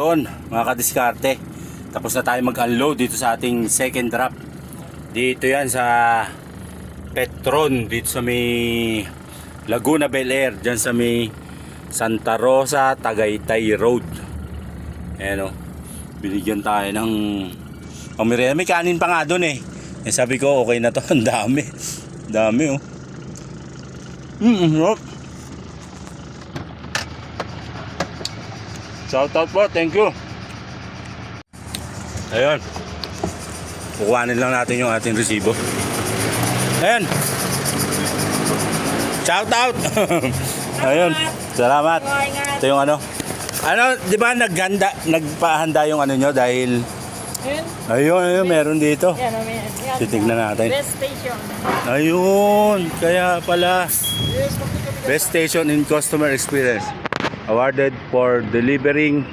Yun, mga kadiskarte. Tapos na tayo mag-unload dito sa ating second drop. Dito yan sa Petron, dito sa may Laguna Bel Air, dyan sa may Santa Rosa, Tagaytay Road. Ayan o. Binigyan tayo ng pamirihan. May kanin pa nga doon eh. eh. Sabi ko, okay na to. Ang dami. Dami oh. Mm, Shout out po, thank you. Ayun. Kukuhanin lang natin yung ating resibo. Ayun. Shout out. Ayun. Salamat. Ito yung ano. Ano, di ba naghanda, nagpahanda yung ano nyo dahil Ayun. ayun, meron dito. Yan, oh, yan. yan. Titignan natin. Best station. Ayun, kaya pala Best Station in Customer Experience awarded for delivering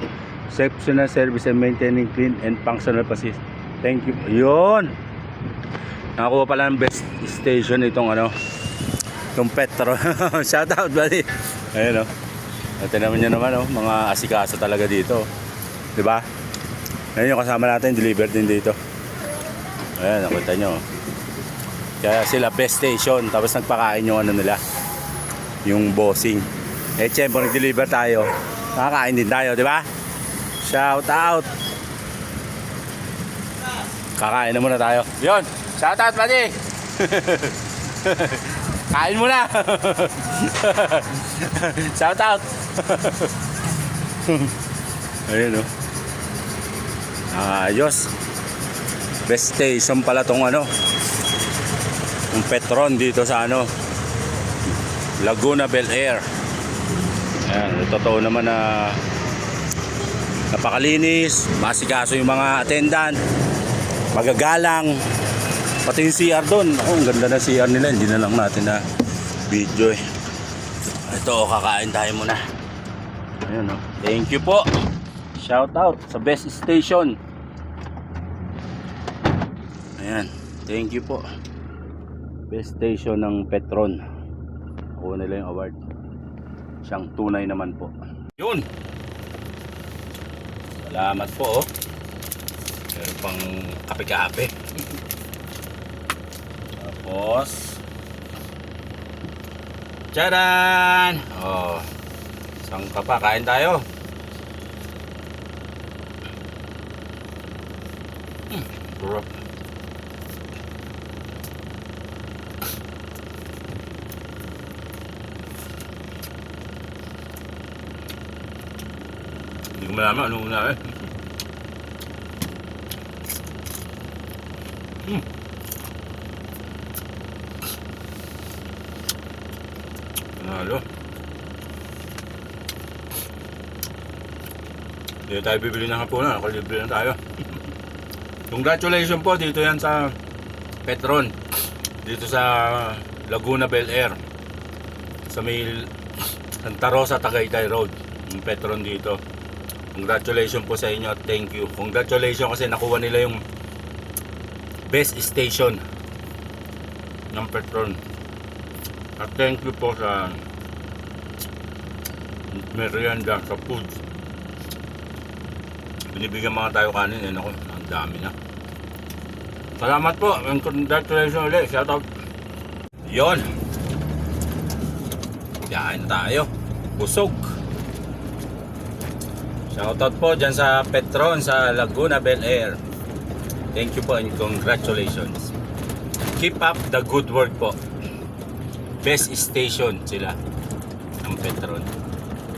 exceptional service and maintaining clean and functional facilities. Thank you. Yun. Nakakuha pala ng best station itong ano, itong Petro. Shout out, buddy. Ayun, oh. Ito naman nyo naman, oh, mga asikaso talaga dito. Di ba? Ngayon yung kasama natin, deliver din dito. Ayan, nakita nyo. Kaya sila best station, tapos nagpakain yung ano nila, yung bossing. Eh, siyempre, nag-deliver tayo. Nakakain din tayo, di ba? Shout out! Kakain na muna tayo. Yon, shout out, buddy! Kain muna! shout out! Ayun, oh. Ayos. Best station pala tong ano, yung Petron dito sa ano Laguna Bel Air Ayan, totoo naman na napakalinis masikaso yung mga attendant magagalang pati yung CR doon oh, ang ganda na CR nila hindi na lang natin na video eh ito kakain tayo muna ayun oh. thank you po shout out sa best station ayan thank you po best station ng Petron. Ako nila yung award. Siyang tunay naman po. Yun! Salamat po oh. Meron pang kape-kape. Tapos Tcharan! Oh. Isang ka pa, kain tayo. Mm, ko malaman anong una eh. Hmm. Panalo. Hindi tayo bibili ng hapunan. Nakalibre na tayo. Congratulations po dito yan sa Petron. Dito sa Laguna Bel Air. Sa may Santa Rosa, Tagaytay Road. Yung Petron dito. Congratulations po sa inyo at thank you. Congratulations kasi nakuha nila yung best station ng Petron. At thank you po sa merienda, sa food. Binibigyan mga tayo kanin eh. Naku, ang dami na. Salamat po and congratulations ulit. Shout out. Yon. Kain tayo. Busog. Shoutout po dyan sa Petron sa Laguna Bel Air. Thank you po and congratulations. Keep up the good work po. Best station sila ng Petron.